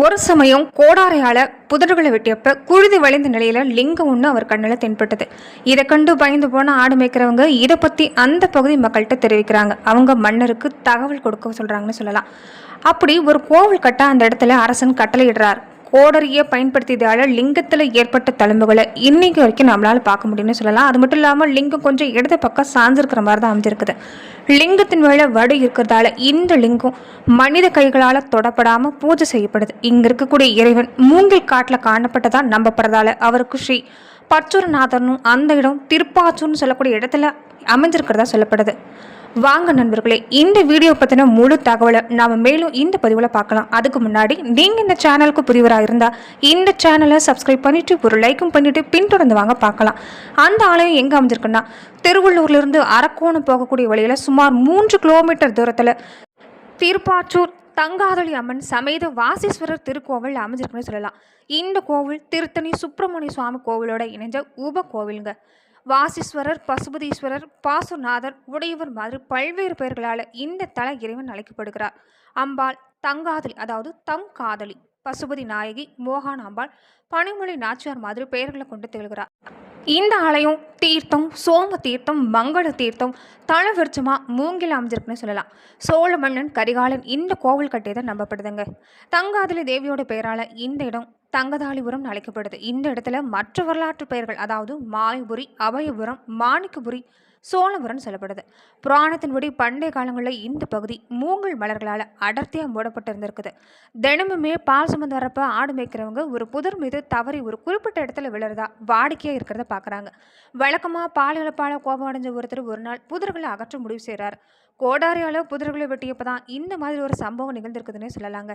ஒரு சமயம் கோடாரையால் புதர்களை வெட்டியப்ப குழுதி வளைந்த நிலையில் லிங்கம் ஒன்று அவர் கண்ணில் தென்பட்டது. இதை கண்டு பயந்து போன ஆடு மேய்க்கிறவங்க இதை பற்றி அந்த பகுதி மக்கள்கிட்ட தெரிவிக்கிறாங்க. அவங்க மன்னருக்கு தகவல் கொடுக்க சொல்கிறாங்கன்னு சொல்லலாம். அப்படி ஒரு கோவில் கட்ட அந்த இடத்துல அரசன் கட்டளையிடுறார். கோடரியை பயன்படுத்தியதால லிங்கத்தில் ஏற்பட்ட தழும்புகளை இன்னைக்கு வரைக்கும் நம்மளால் பார்க்க முடியும்னு சொல்லலாம். அது மட்டும் இல்லாமல் லிங்கம் கொஞ்சம் இடது பக்கம் சாஞ்சிருக்கிற மாதிரி தான் அமைஞ்சிருக்குது. லிங்கத்தின் மேலே வடு இருக்கிறதால இந்த லிங்கம் மனித கைகளால் தொடப்படாமல் பூஜை செய்யப்படுது. இங்கே இருக்கக்கூடிய இறைவன் மூங்கில் காட்டில் காணப்பட்டதாக நம்பப்படுறதால அவருக்கு ஸ்ரீ பச்சுரநாதனும் அந்த இடம் திருப்பாச்சூர்னு சொல்லக்கூடிய இடத்துல அமைஞ்சிருக்கிறதா சொல்லப்படுது. வாங்க நண்பர்களே இந்த வீடியோ பற்றின முழு தகவலை நாம் மேலும் இந்த பதிவில் பார்க்கலாம். அதுக்கு முன்னாடி நீங்கள் இந்த சேனலுக்கு புதியவராக இருந்தால் இந்த சேனலை சப்ஸ்கிரைப் பண்ணிவிட்டு ஒரு லைக்கும் பண்ணிட்டு பின்தொடர்ந்து வாங்க பார்க்கலாம். அந்த ஆலயம் எங்கே அமைஞ்சிருக்குன்னா திருவள்ளூர்லேருந்து அரக்கோணம் போகக்கூடிய வழியில் சுமார் மூன்று கிலோமீட்டர் தூரத்தில் திருப்பாச்சூர் தங்காதளி அம்மன் சமேத வாசீஸ்வரர் திருக்கோவில் அமைஞ்சிருக்குன்னு சொல்லலாம். இந்த கோவில் திருத்தணி சுப்பிரமணிய சுவாமி கோவிலோட இணைஞ்ச உப கோவிலுங்க. வாசீஸ்வரர் பசுபதீஸ்வரர் பாசுநாதர் உடையவர் மாதிரி பல்வேறு பெயர்களால் இந்த தல இறைவன் அழைக்கப்படுகிறார். அம்பாள் தங்காதலி அதாவது தம் காதலி பசுபதி நாயகி மோகான் அம்பாள் பனிமொழி நாச்சியார் மாதிரி பெயர்களை கொண்டு திகழ்கிறார். இந்த ஆலயம் தீர்த்தம் சோம தீர்த்தம் மங்கள தீர்த்தம் தளவிருச்சமா மூங்கில் அமைஞ்சிருக்குன்னு சொல்லலாம். சோழ மன்னன் கரிகாலன் இந்த கோவில் கட்டியதை நம்பப்படுதுங்க. தங்காதலி தேவியோட பெயரால் இந்த இடம் தங்கதாளிபுரம் அழைக்கப்படுது. இந்த இடத்துல மற்ற வரலாற்று பெயர்கள் அதாவது மாயபுரி அபயபுரம் மாணிக்கபுரி சோழபுரம் சொல்லப்படுது. புராணத்தின்படி பண்டைய காலங்களில் இந்த பகுதி மூங்கல் மலர்களால் அடர்த்தியாக மூடப்பட்டு இருந்திருக்குது தினமுமே பால் சுமந்து வரப்ப ஆடு மேய்க்கிறவங்க ஒரு புதர் மீது தவறி ஒரு குறிப்பிட்ட இடத்துல விழுறதா வாடிக்கையாக இருக்கிறத பார்க்குறாங்க வழக்கமாக பால் இழப்பால் கோபம் அடைஞ்ச ஒருத்தர் ஒரு நாள் புதர்களை அகற்ற முடிவு செய்கிறார் கோடாரியால் புதர்களை வெட்டியப்போ தான் இந்த மாதிரி ஒரு சம்பவம் நிகழ்ந்திருக்குதுன்னே சொல்லலாங்க.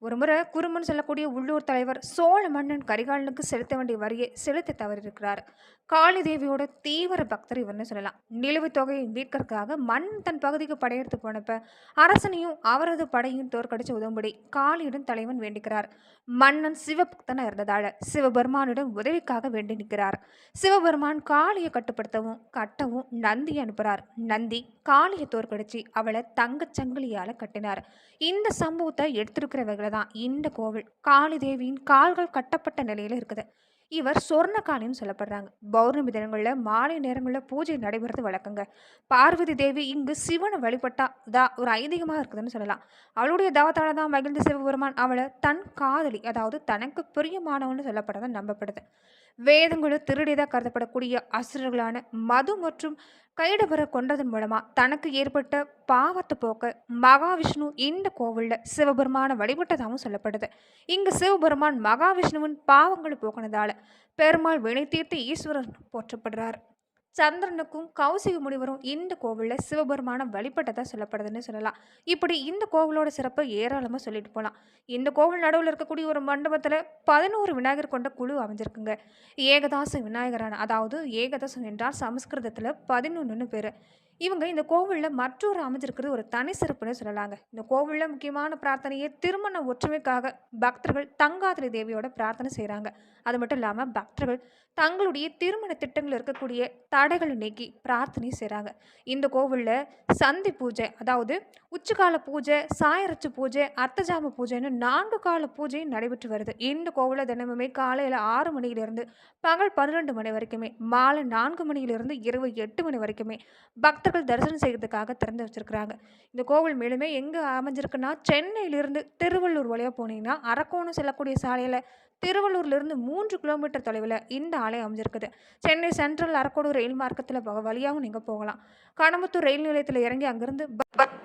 ஒரு முறை குறும்பன் சொல்லக்கூடிய உள்ளூர் தலைவர் சோழ மன்னன் கரிகாலனுக்கு செலுத்த வேண்டிய வரியை செலுத்த தவறியிருக்கிறார். காளி தேவியோட தீவிர பக்தர் இவர்னு சொல்லலாம். நிலுவைத் தொகையை மீட்கறதுக்காக மன்னன் தன் பகுதிக்கு படையெடுத்து போனப்ப அரசனையும் அவரது படையும் தோற்கடிச்சு உதவும்படி காளியிடம் தலைவன் வேண்டிக்கிறார். மன்னன் சிவபக்தனா இருந்ததால சிவபெருமானிடம் உதவிக்காக வேண்டி நிற்கிறார். சிவபெருமான் காளியை கட்டுப்படுத்தவும் கட்டவும் நந்தியை அனுப்புகிறார் நந்தி காளியை தோற்கடிச்சு அவளை தங்கச் சங்கிலியால் கட்டினார். இந்த சம்பவத்தை எடுத்திருக்கிறவர்களை தான் இந்த கோவில். காளி தேவியின் கால்கள் கட்டப்பட்ட நிலையில் இருக்குது. இவர் சொர்ணகாளின்னு சொல்லப்படுறாங்க. பௌர்ணமி தினங்களில் மாலை நேரங்களில் பூஜை நடைபெறது வழக்கங்க. பார்வதி தேவி இங்கு சிவனை வழிபட்டா தான் ஒரு ஐதீகமாக இருக்குதுன்னு சொல்லலாம். அவளுடைய தவத்தால தான் மகிழ்ந்த சிவபெருமான் அவளை தன் காதலி அதாவது தனக்கு பிரியமானவன்னு சொல்லப்பட்டதை நம்பப்படுது. வேதங்களும் திருடியதாக கருதப்படக்கூடிய அசுரர்களான மது மற்றும் கைடபரை கொண்டதன் மூலமாக தனக்கு ஏற்பட்ட பாவத்தை போக்க மகாவிஷ்ணு இந்த கோவிலில் சிவபெருமானை வழிபட்டதாகவும் சொல்லப்படுது. இங்கு சிவபெருமான் மகாவிஷ்ணுவின் பாவங்களை போக்கினதால பெருமாள் வினை தீர்த்து ஈஸ்வரன் போற்றப்படுறார். சந்திரனுக்கும் கௌசிக முனிவரும் இந்த கோவிலில் சிவபெருமானம் வழிபட்டதாக சொல்லப்படுதுன்னு சொல்லலாம். இப்படி இந்த கோவிலோட சிறப்பை ஏராளமாக சொல்லிட்டு போகலாம் இந்த கோவில் நடுவில் இருக்கக்கூடிய ஒரு மண்டபத்தில் பதினோரு விநாயகர் கொண்ட குழு அமைஞ்சிருக்குங்க. ஏகதாச விநாயகரான அதாவது ஏகதாசம் என்றால் சமஸ்கிருதத்தில் பதினொன்றுன்னு பேர். இவங்க இந்த கோவிலில் மற்றொரு அமைஞ்சிருக்கிறது ஒரு தனி சிறப்புன்னு சொல்லலாங்க. இந்த கோவிலில் முக்கியமான பிரார்த்தனையை திருமண ஒற்றுமைக்காக பக்தர்கள் தங்காதிரி தேவியோட பிரார்த்தனை செய்கிறாங்க அது மட்டும் இல்லாமல் பக்தர்கள் தங்களுடைய திருமண திட்டங்கள் இருக்கக்கூடிய தடைகளை நீக்கி பிரார்த்தனை செய்கிறாங்க இந்த கோவிலில் சந்தி பூஜை அதாவது உச்சிக்கால பூஜை சாயரச்சு பூஜை அர்த்தஜாம பூஜைன்னு நான்கு கால பூஜையும் நடைபெற்று வருது. இந்த கோவிலில் தினமுமே காலையில் ஆறு மணியிலிருந்து பகல் பன்னிரெண்டு மணி வரைக்குமே மாலை நான்கு மணியிலிருந்து இரவு எட்டு மணி வரைக்குமே பக்த பக்தர்கள் தரிசனம் செய்கிறதுக்காக திறந்து வச்சிருக்கிறாங்க. இந்த கோவில் மேலுமே எங்கே அமைஞ்சிருக்குன்னா சென்னையிலிருந்து திருவள்ளூர் வழியாக போனீங்கன்னா அரக்கோணம் செல்லக்கூடிய சாலையில் திருவள்ளூர்லேருந்து மூன்று கிலோமீட்டர் தொலைவில் இந்த ஆலயம் அமைஞ்சிருக்குது. சென்னை சென்ட்ரல் அரக்கோடு ரயில் மார்க்கத்தில் வழியாகவும் நீங்கள் போகலாம். கடம்பத்தூர் ரயில் நிலையத்தில் இறங்கி அங்கேருந்து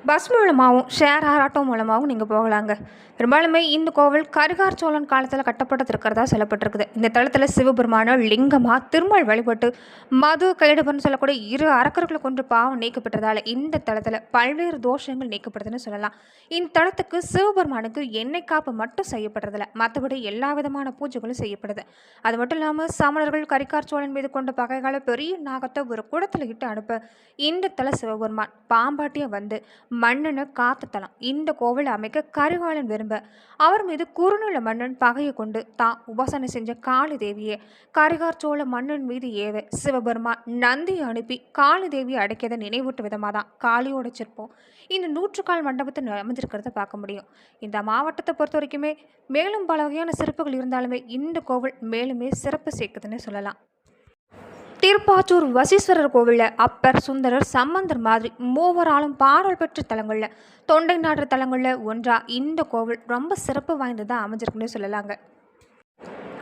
பஸ் மூலமாகவும் ஷேர் ஆட்டோ மூலமாகவும் நீங்கள் போகலாங்க. பெரும்பாலுமே இந்த கோவில் கரிகார் சோழன் காலத்தில் கட்டப்பட்டு இருக்கிறதா சொல்லப்பட்டிருக்குது. இந்த தளத்தில் சிவபெருமான லிங்கமாக திருமல் வழிபட்டு மது கைடுபன்னு சொல்லக்கூடிய இரு அரக்கர்களை கொண்டு பாவம் நீக்கப்பட்டதால் இந்த தளத்தில் பல்வேறு தோஷங்கள் நீக்கப்படுதுன்னு சொல்லலாம். இந்த தளத்துக்கு சிவபெருமானுக்கு எண்ணெய் காப்பு மட்டும் செய்யப்படுறதில்ல. மற்றபடி எல்லா விதமான பூஜைகளும் செய்யப்படுது. அது மட்டும் இல்லாமல் சமணர்கள் கரிகார் சோழன் மீது கொண்ட பகைகால பெரிய நாகத்தை ஒரு குடத்தில் இட்டு அனுப்ப இந்த தலை சிவபெருமான் பாம்பாட்டியை வந்து மன்னனை காத்துத்தலாம். இந்த கோவில் அமைக்க கரிகாலன் விரும்ப. அவர் மீது குறுநில மன்னன் பகையை கொண்டு தான் உபாசனை செஞ்ச காளி தேவியை கரிகார் சோழ மன்னன் மீது ஏவ சிவபெருமா நந்தியை அனுப்பி காளி தேவியை அடைக்கதை நினைவூட்டும் விதமாக தான் காளியோட சிற்பம் இந்த நூற்றுக்கால் மண்டபத்தை அமைஞ்சிருக்கிறத பார்க்க முடியும். இந்த மாவட்டத்தை பொறுத்த வரைக்குமே மேலும் பல வகையான சிறப்புகள் இருந்தாலுமே இந்த கோவில் மேலுமே சிறப்பு சேர்க்குதுன்னு சொல்லலாம். திருப்பாச்சூர் வசீஸ்வரர் கோவிலில் அப்பர் சுந்தரர் சம்பந்தர் மாதிரி மூவராலும் பாடல் பெற்ற தலங்களில் தொண்டை நாட்டு தலங்களில் ஒன்றா இந்த கோவில் ரொம்ப சிறப்பு வாய்ந்ததாக அமைஞ்சிருக்குன்னு சொல்லலாங்க.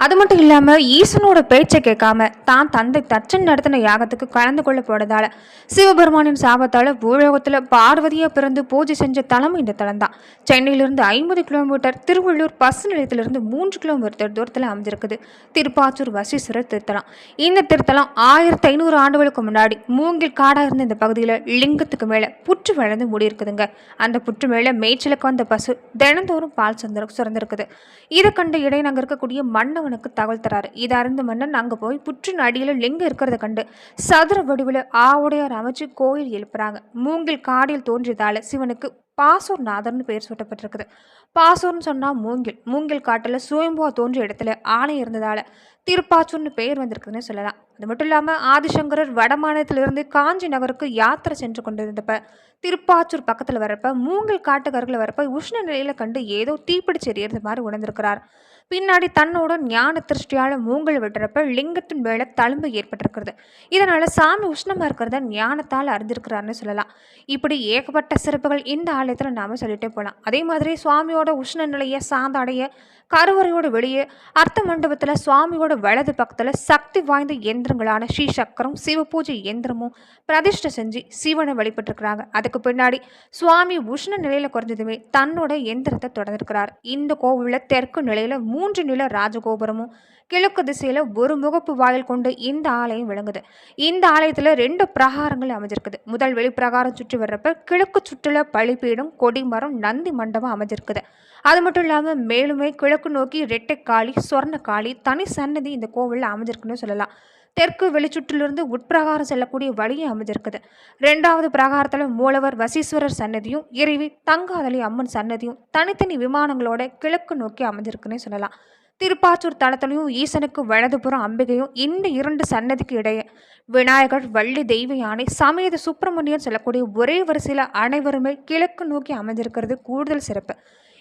அது மட்டும் இல்லாமல் ஈசனோட பேச்சை கேட்காம தான் தந்தை தச்சன் நடத்தின யாகத்துக்கு கலந்து கொள்ள போனதால சிவபெருமானின் சாபத்தால் பூலோகத்தில் பார்வதியாக பிறந்து பூஜை செஞ்ச தலம் இந்த தலம் தான். சென்னையிலிருந்து ஐம்பது கிலோமீட்டர் திருவள்ளூர் பஸ் நிலையத்திலிருந்து மூன்று கிலோமீட்டர் தூரத்தில் அமைஞ்சிருக்குது. திருப்பாச்சூர் வசீஸ்வரர் திருத்தலம். இந்த திருத்தலம் ஆயிரத்தி ஐநூறு ஆண்டுகளுக்கு முன்னாடி மூங்கில் காடாக இருந்த இந்த பகுதியில் லிங்கத்துக்கு மேலே புற்று வளர்ந்து மூடி இருக்குதுங்க அந்த புற்று மேலே மேய்ச்சலுக்கு வந்த பசு தினந்தோறும் பால் சுரந்திருக்குது. இதை கண்ட இடையே நாங்கள் இருக்கக்கூடிய மன்னவனுக்கு தகவல் தராரு. இதை அறிந்த மன்னன் அங்கே போய் புற்றின் அடியில் லிங்கம் இருக்கிறத கண்டு சதுர வடிவில் ஆவுடையார் அமைச்சு கோயில் எழுப்புறாங்க. மூங்கில் காடியில் தோன்றியதால சிவனுக்கு பாசூர் நாதர்னு பெயர் சூட்டப்பட்டிருக்குது. பாசூர்னு சொன்னால் மூங்கில். மூங்கில் காட்டில் சுயம்புவா தோன்றிய இடத்துல ஆணை இருந்ததால் திருப்பாச்சூர்னு பெயர் வந்திருக்குதுன்னு சொல்லலாம். அது மட்டும் இல்லாமல் ஆதிசங்கரர் வடமாநிலத்திலிருந்து காஞ்சி நகருக்கு யாத்திரை சென்று கொண்டிருந்தப்ப திருப்பாச்சூர் பக்கத்தில் வரப்ப மூங்கில் காட்டுக்காரர்கள் வரப்ப உஷ்ண நிலையில் கண்டு ஏதோ தீப்பிடிச்சு எறியறது மாதிரி உணர்ந்திருக்கிறார். பின்னாடி தன்னோட ஞான திருஷ்டியால் மூங்கல் விட்டுறப்ப லிங்கத்தின் மேலே தழும்பு ஏற்பட்டிருக்கிறது. இதனால் சாமி உஷ்ணமாக இருக்கிறத ஞானத்தால் அறிஞ்சிருக்கிறாருன்னு சொல்லலாம். இப்படி ஏகப்பட்ட சிறப்புகள் இந்த ஆலயத்தில் நாம் சொல்லிகிட்டே போகலாம் அதே மாதிரி சுவாமியோட உஷ்ண நிலையை சாந்தாடைய கருவறையோட வெளியே அர்த்த மண்டபத்தில் சுவாமியோட வலது பக்கத்தில் சக்தி வாய்ந்த இயந்திரங்களான ஸ்ரீ சக்கரம் சிவபூஜை இயந்திரமும் பிரதிஷ்டை செஞ்சு சிவனை வழிபட்டிருக்கிறாங்க. அதுக்கு பின்னாடி சுவாமி உஷ்ண நிலையில் குறைஞ்சதுமே தன்னோட எந்திரத்தை தொடர்ந்துருக்கிறார். இந்த கோவிலில் தெற்கு நிலையில் மூன்று நில ராஜகோபுரமும் கிழக்கு திசையில் ஒரு முகப்பு வாயில் கொண்டு இந்த ஆலயம் விளங்குது. இந்த ஆலயத்தில் ரெண்டு பிரகாரங்கள் அமைஞ்சிருக்குது. முதல் வெளிப்பிரகாரம் சுற்றி வர்றப்ப கிழக்கு சுற்றுல பழிப்பீடும் கொடிமரம் நந்தி மண்டபம் அமைஞ்சிருக்குது. அது மட்டும் இல்லாமல் மேலுமே கிழக்கு நோக்கி ரெட்டைக்காளி சொர்ணக்காளி தனி சன்னதி இந்த கோவிலில் அமைஞ்சிருக்குன்னு சொல்லலாம். தெற்கு வெளிச்சுற்றிலிருந்து உட்பிரகாரம் செல்லக்கூடிய வழியும் அமைஞ்சிருக்குது. ரெண்டாவது பிரகாரத்தில் மூலவர் வசீஸ்வரர் சன்னதியும் இறைவி தங்காதலி அம்மன் சன்னதியும் தனித்தனி விமானங்களோட கிழக்கு நோக்கி அமைஞ்சிருக்குன்னே சொல்லலாம். திருப்பாச்சூர் தளத்திலையும் ஈசனுக்கு வலதுபுறம் அம்பிகையும் இந்த இரண்டு சன்னதிக்கு இடையே விநாயகர் வள்ளி தெய்வ யானை சமேத சுப்பிரமணியன் சொல்லக்கூடிய ஒரே வரிசையில் அனைவருமே கிழக்கு நோக்கி அமைஞ்சிருக்கிறது கூடுதல் சிறப்பு.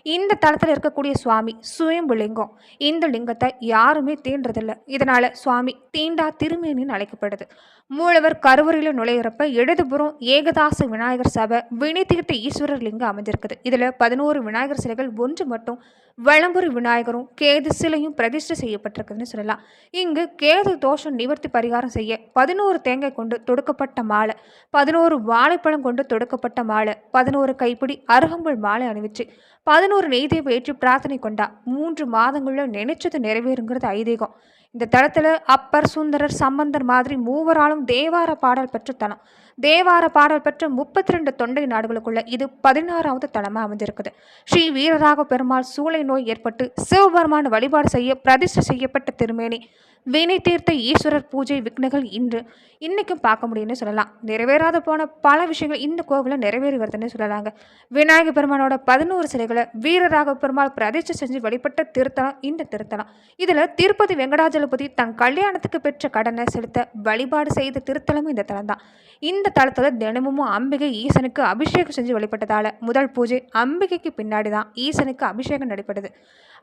இந்த தளத்தில் இருக்கக்கூடிய சுவாமி சுயம்பு லிங்கம். இந்த லிங்கத்தை யாருமே தீண்டுறதில்லை இதனால் சுவாமி தீண்டா திருமேனின்னு அழைக்கப்படுது. மூலவர் கருவறையில் நுழையிறப்ப இடதுபுறம் ஏகதாச விநாயகர் சபை வினைத்தீர்த்த ஈஸ்வரர் லிங்கம் அமைஞ்சிருக்குது. இதில் பதினோரு விநாயகர் சிலைகள் ஒன்று மட்டும் வளம்புரி விநாயகரும் கேது சிலையும் பிரதிஷ்டை செய்யப்பட்டிருக்குதுன்னு சொல்லலாம். இங்கு கேது தோஷம் நிவர்த்தி பரிகாரம் செய்ய பதினோரு தேங்காய் கொண்டு தொடுக்கப்பட்ட மாலை பதினோரு வாழைப்பழம் கொண்டு தொடுக்கப்பட்ட மாலை பதினோரு கைப்பிடி அருகம்புல் மாலை அணிவிச்சு பதினோரு நெய்தீபம் ஏற்றி பிரார்த்தனை கொண்டா மூன்று மாதங்களில் நினைச்சது நிறைவேறுங்கிறது ஐதீகம். இந்த தளத்தில் அப்பர் சுந்தரர் சம்பந்தர் மாதிரி மூவராலும் தேவார பாடல் பெற்ற தலம். தேவார பாடல் பெற்ற முப்பத்தி ரெண்டு தொண்டை நாடுகளுக்குள்ள இது பதினாறாவது தலமாக அமைஞ்சிருக்குது ஸ்ரீ வீரராக பெருமாள் சூளை நோய் ஏற்பட்டு சிவபெருமான வழிபாடு செய்ய பிரதிஷ்டை செய்யப்பட்ட திருமேனி. வினை தீர்த்த ஈஸ்வரர் பூஜை விக்னகள் இன்று. இன்னைக்கும் பார்க்க முடியும்னு சொல்லலாம். நிறைவேறாத போன பல விஷயங்கள் இந்த கோவிலில் நிறைவேறி வருதுன்னு சொல்லலாங்க. விநாயக பெருமானோட பதினோரு சிலைகளை வீரராக பெருமாள் பிரதிஷ்டை செஞ்சு வழிபட்ட திருத்தலம் இந்த திருத்தலம். இதில் திருப்பதி வெங்கடாஜலபதி தன் கல்யாணத்துக்கு பெற்ற கடனை செலுத்த வழிபாடு செய்த திருத்தலமும் இந்த தலம் தான் இந்த தளத்தில் தினமும் அம்பிகை ஈசனுக்கு அபிஷேகம் செஞ்சு வழிபட்டதால் முதல் பூஜை அம்பிகைக்கு பின்னாடி தான் ஈசனுக்கு அபிஷேகம் நடைபெற்றது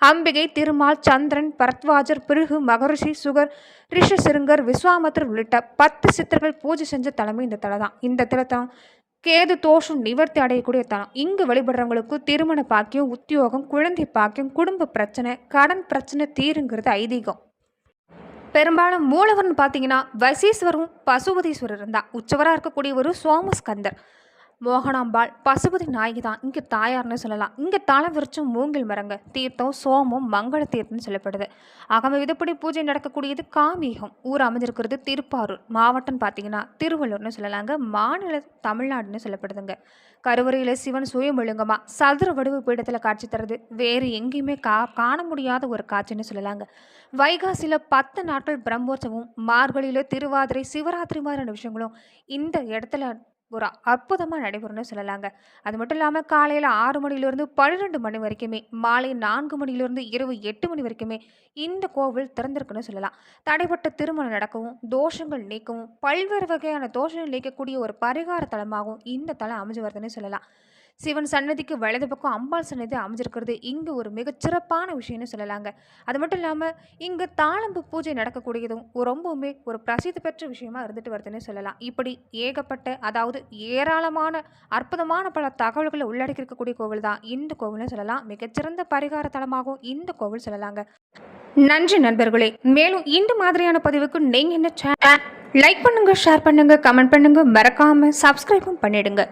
அம்பிகை திருமால் சந்திரன் பரத்வாஜர் பிருகு மகரிஷி சுகர் ரிஷசிருங்கர் விஸ்வாமத்தர் உள்ளிட்ட பத்து சித்தர்கள் பூஜை செஞ்ச தலைமை இந்த தலை தான் இந்த தலத்தம் கேது தோஷம் நிவர்த்தி அடையக்கூடிய தலம். இங்கு வழிபடுறவங்களுக்கு திருமண பாக்கியம் உத்தியோகம் குழந்தை பாக்கியம் குடும்ப பிரச்சனை கடன் பிரச்சனை தீருங்கிறது ஐதீகம். பெரும்பாலும் மூலவர்னு பார்த்தீங்கன்னா வசீஸ்வரும் பசுபதீஸ்வரரும் தான். உச்சவராக இருக்கக்கூடிய ஒரு சோமஸ்கந்தர். மோகனாம்பாள் பசுபதி நாயகி தான் இங்கே தாயார்னு சொல்லலாம். இங்கே தலை விரிச்சும் மூங்கில் மரங்க தீர்த்தம் சோமம் மங்கள தீர்த்தம்னு சொல்லப்படுது. அகம விதப்படி பூஜை நடக்கக்கூடியது காமீகம். ஊர் அமைஞ்சிருக்கிறது திருப்பாரூர். மாவட்டம்னு பார்த்தீங்கன்னா திருவள்ளூர்னு சொல்லலாங்க. மாநில தமிழ்நாடுன்னு சொல்லப்படுதுங்க. கருவறையில் சிவன் சுயமொழுங்கமாக சதுர வடிவு பீடத்தில் காட்சி தருது. வேறு எங்கேயுமே கா காண முடியாத ஒரு காட்சின்னு சொல்லலாங்க. வைகாசியில் பத்து நாட்கள் பிரம்மோற்சவம் மார்கழியில் திருவாதிரை சிவராத்திரி மாதிரியான விஷயங்களும் இந்த இடத்துல ஒரு அற்புதமாக நடைபெறும்னு சொல்லலாங்க. அது மட்டும் இல்லாமல் காலையில் ஆறு மணிலேருந்து பன்னிரெண்டு மணி வரைக்குமே மாலை நான்கு மணிலேருந்து இரவு எட்டு மணி வரைக்குமே இந்த கோவில் திறந்திருக்குன்னு சொல்லலாம். தடைப்பட்ட திருமணம் நடக்கவும் தோஷங்கள் நீக்கவும் பல்வேறு வகையான தோஷங்கள் நீக்கக்கூடிய ஒரு பரிகார தலமாகவும் இந்த தலம் அமைஞ்சு வருதுன்னு சொல்லலாம். சிவன் சன்னதிக்கு வலது பக்கம் அம்பாள் சன்னதி அமைஞ்சிருக்கிறது. இங்கே ஒரு மிகச்சிறப்பான விஷயம்னு சொல்லலாங்க. அது மட்டும் இல்லாமல் இங்கே தாளம்பு பூஜை நடக்கக்கூடியதும் ரொம்பவுமே ஒரு பிரசித்தி பெற்ற விஷயமா இருந்துட்டு வருதுன்னு சொல்லலாம். இப்படி ஏகப்பட்ட அதாவது ஏராளமான அற்புதமான பல தகவல்களை உள்ளடக்கி இருக்கக்கூடிய கோவில் தான் இந்த கோவில்னு சொல்லலாம். மிகச்சிறந்த பரிகார தலமாகவும் இந்த கோவில் சொல்லலாங்க. நன்றி நண்பர்களே. மேலும் இந்த மாதிரியான பதிவுக்கு நீங்கள் என்ன லைக் பண்ணுங்க ஷேர் பண்ணுங்க கமெண்ட் பண்ணுங்க. மறக்காம சப்ஸ்கிரைபும் பண்ணிடுங்க.